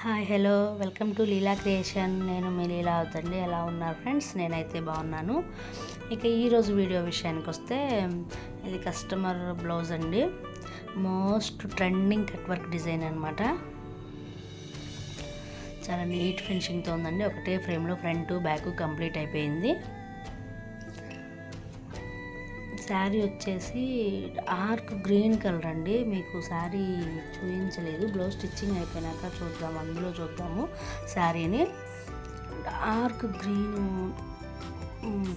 Hi hello. Welcome to Leela creation. నేను మీ లీలా అవుతండి. ఎలా ఉన్నారు ఫ్రెండ్స్? నేనైతే బాగున్నాను. ఇక ఈరోజు వీడియో విషయానికి వస్తే ఇది కస్టమర్ బ్లౌజ్ అండి. Most trending cut work design అనమాట చాలా నీట్ ఫినిషింగ్తో ఉందండి. ఒకటే ఫ్రేమ్లో ఫ్రంట్ బ్యాక్ కంప్లీట్ అయిపోయింది. శారీ వచ్చేసి ఆర్క్ గ్రీన్ కలర్ అండి. మీకు శారీ చూపించలేదు. బ్లౌజ్ స్టిచ్చింగ్ అయిపోయినాక చూద్దాం. అందులో చూద్దాము శారీని. ఆర్క్ గ్రీన్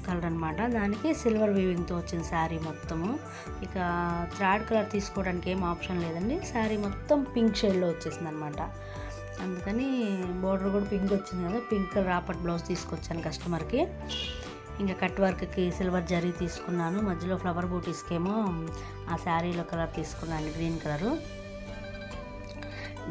కలర్ అనమాట దానికి సిల్వర్ వీవింగ్తో వచ్చింది శారీ మొత్తము. ఇక థ్రాడ్ కలర్ తీసుకోవడానికి ఏం ఆప్షన్ లేదండి. శారీ మొత్తం పింక్ షేడ్లో వచ్చేసింది అనమాట అందుకని బోర్డర్ కూడా పింక్ వచ్చింది కదా. పింక్ కలర్ రాపట్ బ్లౌజ్ తీసుకొచ్చాను కస్టమర్కి. ఇంకా కట్ వర్క్కి సిల్వర్ జరీ తీసుకున్నాను. మధ్యలో ఫ్లవర్ బూటీస్కి ఏమో ఆ శారీలో కలర్ తీసుకున్నాను గ్రీన్ కలరు.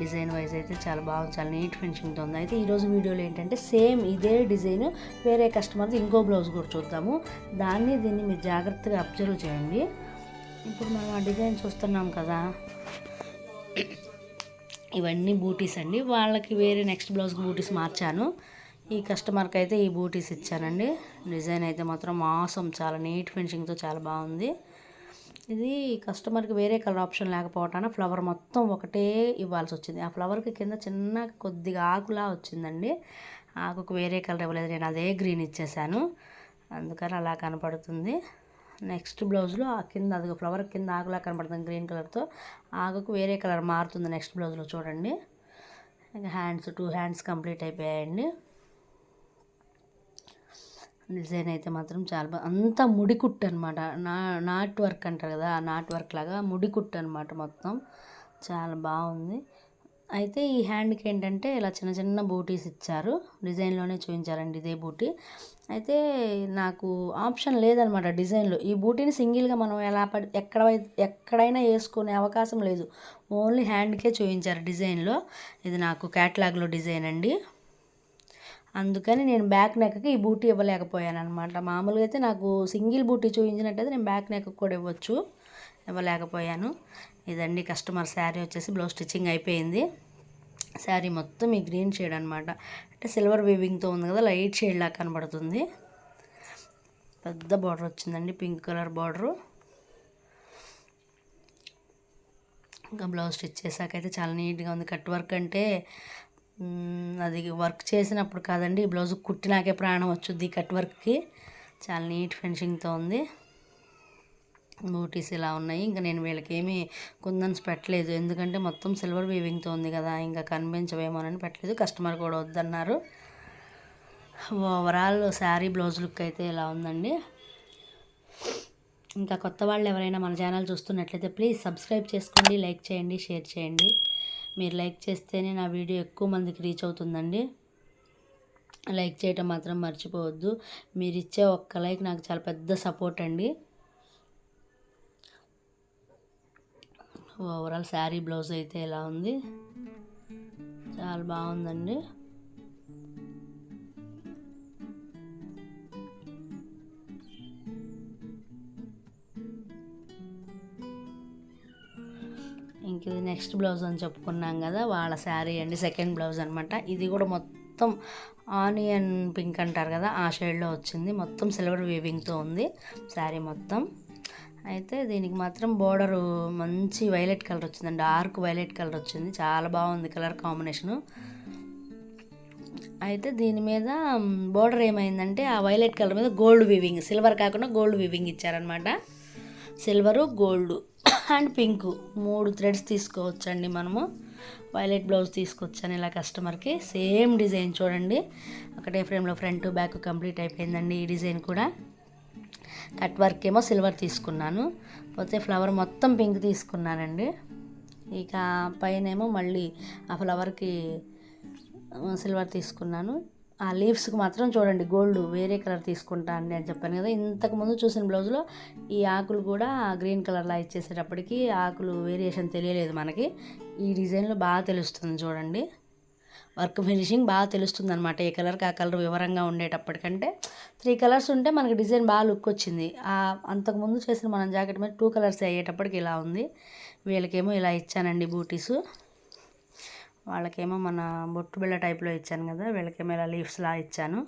డిజైన్ వైజ్ అయితే చాలా బాగుంది చాలా నీట్ ఫినిషింగ్తో ఉంది. అయితే ఈరోజు వీడియోలో ఏంటంటే సేమ్ ఇదే డిజైన్ వేరే కస్టమర్ది ఇంకో బ్లౌజ్ కూడా చూద్దాము. దాన్ని దీన్ని మీరు జాగ్రత్తగా అబ్జర్వ్ చేయండి. ఇప్పుడు మనం ఆ డిజైన్ చూస్తున్నాం కదా. ఇవన్నీ బూటీస్ అండి. వాళ్ళకి వేరే నెక్స్ట్ బ్లౌజ్కి బూటీస్ మార్చాను. ఈ కస్టమర్కి అయితే ఈ బూటీస్ ఇచ్చానండి. డిజైన్ అయితే మాత్రం మాసం చాలా నీట్ ఫినిషింగ్తో చాలా బాగుంది. ఇది కస్టమర్కి వేరే కలర్ ఆప్షన్ లేకపోవటాన ఫ్లవర్ మొత్తం ఒకటే ఇవ్వాల్సి వచ్చింది. ఆ ఫ్లవర్కి కింద చిన్న కొద్దిగా ఆకులా వచ్చిందండి. ఆకుకు వేరే కలర్ ఇవ్వలేదు. నేను అదే గ్రీన్ ఇచ్చేసాను. అందుకని అలా కనపడుతుంది. నెక్స్ట్ బ్లౌజ్లో ఆ కింద అది ఫ్లవర్ కింద ఆకులా కనపడుతుంది గ్రీన్ కలర్తో. ఆకుకు వేరే కలర్ మారుతుంది నెక్స్ట్ బ్లౌజ్లో చూడండి. ఇంకా హ్యాండ్స్ టూ హ్యాండ్స్ కంప్లీట్ అయిపోయాయండి. డిజైన్ అయితే మాత్రం చాలా బాగా అంతా ముడికుట్టు అనమాట నా నాట్ వర్క్ అంటారు కదా ఆ నాట్ వర్క్ లాగా ముడికుట్టు అనమాట మొత్తం. చాలా బాగుంది. అయితే ఈ హ్యాండ్కి ఏంటంటే ఇలా చిన్న చిన్న బూటీస్ ఇచ్చారు. డిజైన్లోనే చూపించారండి ఇదే బూటీ. అయితే నాకు ఆప్షన్ లేదనమాట డిజైన్లో. ఈ బూటీని సింగిల్గా మనం ఎలా పడి ఎక్కడ ఎక్కడైనా వేసుకునే అవకాశం లేదు. ఓన్లీ హ్యాండ్కే చూపించారు డిజైన్లో. ఇది నాకు క్యాట్లాగ్లో డిజైన్ అండి. అందుకని నేను బ్యాక్ నెక్కి ఈ బూటీ ఇవ్వలేకపోయాను అనమాట మామూలుగా అయితే నాకు సింగిల్ బూటీ చూపించినట్టయితే నేను బ్యాక్ నెక్ కూడా ఇవ్వచ్చు ఇవ్వలేకపోయాను. ఇదండి కస్టమర్ శారీ వచ్చేసి బ్లౌజ్ స్టిచ్చింగ్ అయిపోయింది. శారీ మొత్తం ఈ గ్రీన్ షేడ్ అనమాట అంటే సిల్వర్ వీవింగ్తో ఉంది కదా లైట్ షేడ్ లాగా కనబడుతుంది. పెద్ద బార్డర్ వచ్చిందండి పింక్ కలర్ బార్డరు ఇంకా బ్లౌజ్ స్టిచ్ చేశాకైతే చాలా నీట్గా ఉంది. కట్ వర్క్ అంటే అది వర్క్ చేసినప్పుడు కాదండి. ఈ బ్లౌజ్ కుట్టినాకే ప్రాణం వచ్చుద్ది కట్ వర్క్కి. చాలా నీట్ ఫినిషింగ్తో ఉంది. బూటీస్ ఇలా ఉన్నాయి. ఇంకా నేను వీళ్ళకి ఏమీ కుందన్స్ పెట్టలేదు. ఎందుకంటే మొత్తం సిల్వర్ వీవింగ్తో ఉంది కదా. ఇంకా కనిపించవేమోనని పెట్టలేదు. కస్టమర్ కూడా వద్దన్నారు. ఓవరాల్ శారీ బ్లౌజ్ లుక్ అయితే ఇలా ఉందండి. ఇంకా కొత్త వాళ్ళు ఎవరైనా మన ఛానల్ చూస్తున్నట్లయితే ప్లీజ్ సబ్స్క్రైబ్ చేసుకోండి లైక్ చేయండి షేర్ చేయండి. మీరు లైక్ చేస్తేనే నా వీడియో ఎక్కువ మందికి రీచ్ అవుతుందండి. లైక్ చేయటం మాత్రం మర్చిపోవద్దు. మీరు ఇచ్చే ఒక్క లైక్ నాకు చాలా పెద్ద సపోర్ట్ అండి. ఓవరాల్ శారీ బ్లౌజ్ అయితే ఎలా ఉంది? చాలా బాగుందండి. ఇంక ఇది నెక్స్ట్ బ్లౌజ్ అని చెప్పుకున్నాం కదా వాళ్ళ శారీ అండి సెకండ్ బ్లౌజ్ అనమాట ఇది కూడా మొత్తం ఆనియన్ పింక్ అంటారు కదా ఆ షేడ్లో వచ్చింది. మొత్తం సిల్వర్ వీవింగ్తో ఉంది శారీ మొత్తం. అయితే దీనికి మాత్రం బోర్డరు మంచి వైలెట్ కలర్ వచ్చిందండి డార్క్ వైలెట్ కలర్ వచ్చింది. చాలా బాగుంది కలర్ కాంబినేషను. అయితే దీని మీద బోర్డర్ ఏమైందంటే ఆ వైలెట్ కలర్ మీద గోల్డ్ వీవింగ్ సిల్వర్ కాకుండా గోల్డ్ వీవింగ్ ఇచ్చారనమాట సిల్వరు గోల్డ్. అండ్ పింక్ మూడు థ్రెడ్స్ తీసుకోవచ్చండి మనము. వైలెట్ బ్లౌజ్ తీసుకొచ్చాను ఇలా కస్టమర్కి. సేమ్ డిజైన్ చూడండి. ఒకటే ఫ్రేమ్లో ఫ్రంట్ బ్యాక్ కంప్లీట్ అయిపోయిందండి ఈ డిజైన్ కూడా. కట్ వర్క్ ఏమో సిల్వర్ తీసుకున్నాను. పోతే ఫ్లవర్ మొత్తం పింక్ తీసుకున్నానండి. ఇక పైన ఏమో మళ్ళీ ఆ ఫ్లవర్కి సిల్వర్ తీసుకున్నాను. ఆ లీవ్స్కి మాత్రం చూడండి గోల్డ్ వేరే కలర్ తీసుకుంటా అండి అని చెప్పాను కదా. ఇంతకుముందు చూసిన బ్లౌజ్లో ఈ ఆకులు కూడా గ్రీన్ కలర్లా ఇచ్చేసేటప్పటికి ఆకులు వేరియేషన్ తెలియలేదు మనకి. ఈ డిజైన్లో బాగా తెలుస్తుంది చూడండి. వర్క్ ఫినిషింగ్ బాగా తెలుస్తుంది అనమాట ఏ కలర్కి ఆ కలర్ వివరంగా ఉండేటప్పటికంటే. త్రీ కలర్స్ ఉంటే మనకి డిజైన్ బాగా లుక్ వచ్చింది. అంతకుముందు చేసిన మనం జాకెట్ మీద టూ కలర్స్ అయ్యేటప్పటికి ఇలా ఉంది. వీళ్ళకేమో ఇలా ఇచ్చానండి బూటీసు. వాళ్ళకేమో మన బొట్టు బిళ్ళ టైప్లో ఇచ్చాను కదా వీళ్ళకేమో ఇలా లీవ్స్లా ఇచ్చాను.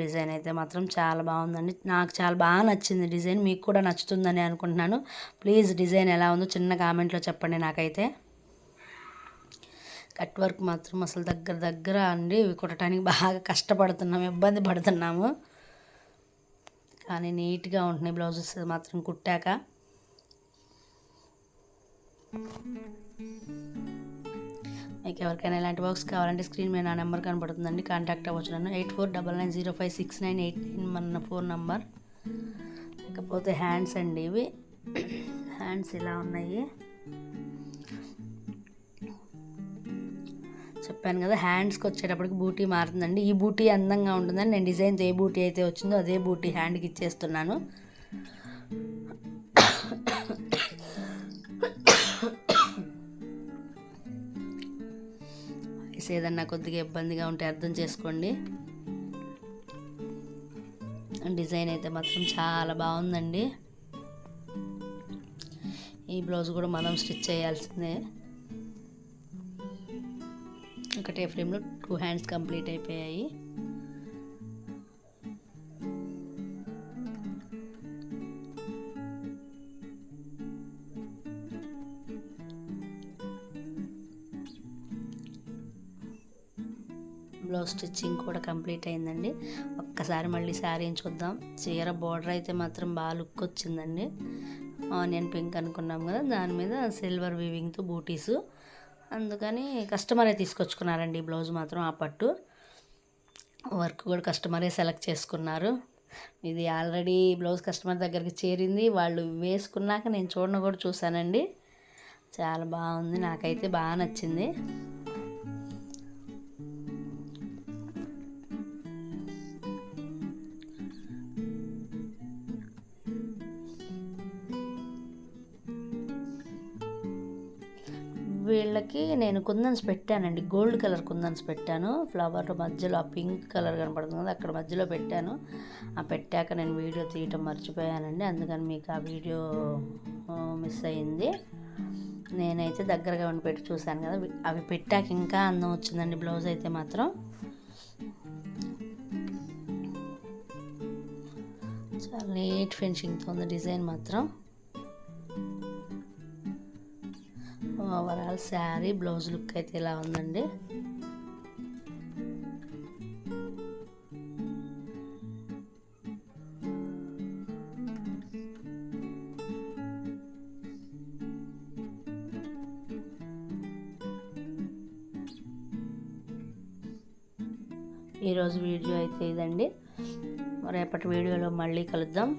డిజైన్ అయితే మాత్రం చాలా బాగుందండి. నాకు చాలా బాగా నచ్చింది డిజైన్ మీకు కూడా నచ్చుతుందని అనుకుంటున్నాను. ప్లీజ్ డిజైన్ ఎలా ఉందో చిన్న కామెంట్లో చెప్పండి నాకైతే. కట్ వర్క్ మాత్రం అసలు దగ్గర దగ్గర అండి ఇవి కుట్టడానికి బాగా కష్టపడుతున్నాము ఇబ్బంది పడుతున్నాము. కానీ నీట్గా ఉంటున్నాయి బ్లౌజెస్ మాత్రం కుట్టాక. మీకు ఎవరికైనా ఇలాంటి వర్క్స్ కావాలంటే స్క్రీన్ మీద నా నెంబర్ కనబడుతుందండి. కాంటాక్ట్ అవ్వచ్చు నన్ను. Eight four double nine zero five six nine eight nine మన ఫోన్ నంబర్. ఇకపోతే హ్యాండ్స్ అండి ఇవి. హ్యాండ్స్ ఇలా ఉన్నాయి. చెప్పాను కదా హ్యాండ్స్కి వచ్చేటప్పటికి బూటీ మారుతుందండి. ఈ బూటీ అందంగా ఉంటుందని నేను డిజైన్తో ఏ బూటీ అయితే వచ్చిందో అదే బూటీ హ్యాండ్కి ఇచ్చేస్తున్నాను. ఏదన్నా కొద్దిగా ఇబ్బందిగా ఉంటే అర్థం చేసుకోండి. డిజైన్ అయితే మాత్రం చాలా బాగుందండి. ఈ బ్లౌజ్ కూడా మనం స్టిచ్ చేయాల్సిందే. ఒకటే ఫ్రేమ్లో టూ హ్యాండ్స్ కంప్లీట్ అయిపోయాయి. బ్లౌజ్ స్టిచ్చింగ్ కూడా కంప్లీట్ అయిందండి. ఒక్కసారి మళ్ళీ శారీ చూద్దాం. చీర బార్డర్ అయితే మాత్రం బాగా లుక్ వచ్చిందండి. ఆనియన్ పింక్ అనుకున్నాం కదా దాని మీద సిల్వర్ వీవింగ్తో బూటీసు అందుకని కస్టమరే తీసుకొచ్చుకున్నారండి ఈ బ్లౌజ్ మాత్రం ఆ పట్టు. వర్క్ కూడా కస్టమరే సెలెక్ట్ చేసుకున్నారు. ఇది ఆల్రెడీ బ్లౌజ్ కస్టమర్ దగ్గరికి చేరింది. వాళ్ళు వేసుకున్నాక నేను చూడను కూడా చూశానండి. చాలా బాగుంది నాకైతే బాగా నచ్చింది. వీళ్ళకి నేను కుందన్స్ పెట్టానండి. గోల్డ్ కలర్ కుందన్స్ పెట్టాను. ఫ్లవర్ మధ్యలో ఆ పింక్ కలర్ కనపడుతుంది కదా అక్కడ మధ్యలో పెట్టాను. ఆ పెట్టాక నేను వీడియో తీయటం మర్చిపోయానండి. అందుకని మీకు ఆ వీడియో మిస్ అయింది. నేనైతే దగ్గరగా ఉండి పెట్టి చూశాను కదా అవి పెట్టాక ఇంకా అందం వచ్చిందండి బ్లౌజ్ అయితే మాత్రం. చాలా నీట్ ఫినిషింగ్తో ఉంది డిజైన్ మాత్రం. ఓవరాల్ శారీ బ్లౌజ్ లుక్ అయితే ఇలా ఉందండి? ఈరోజు వీడియో అయితే ఇదండి. రేపటి వీడియోలో మళ్ళీ కలుద్దాం.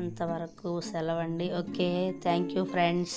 అంతవరకు సెలవండి. Okay thank you friends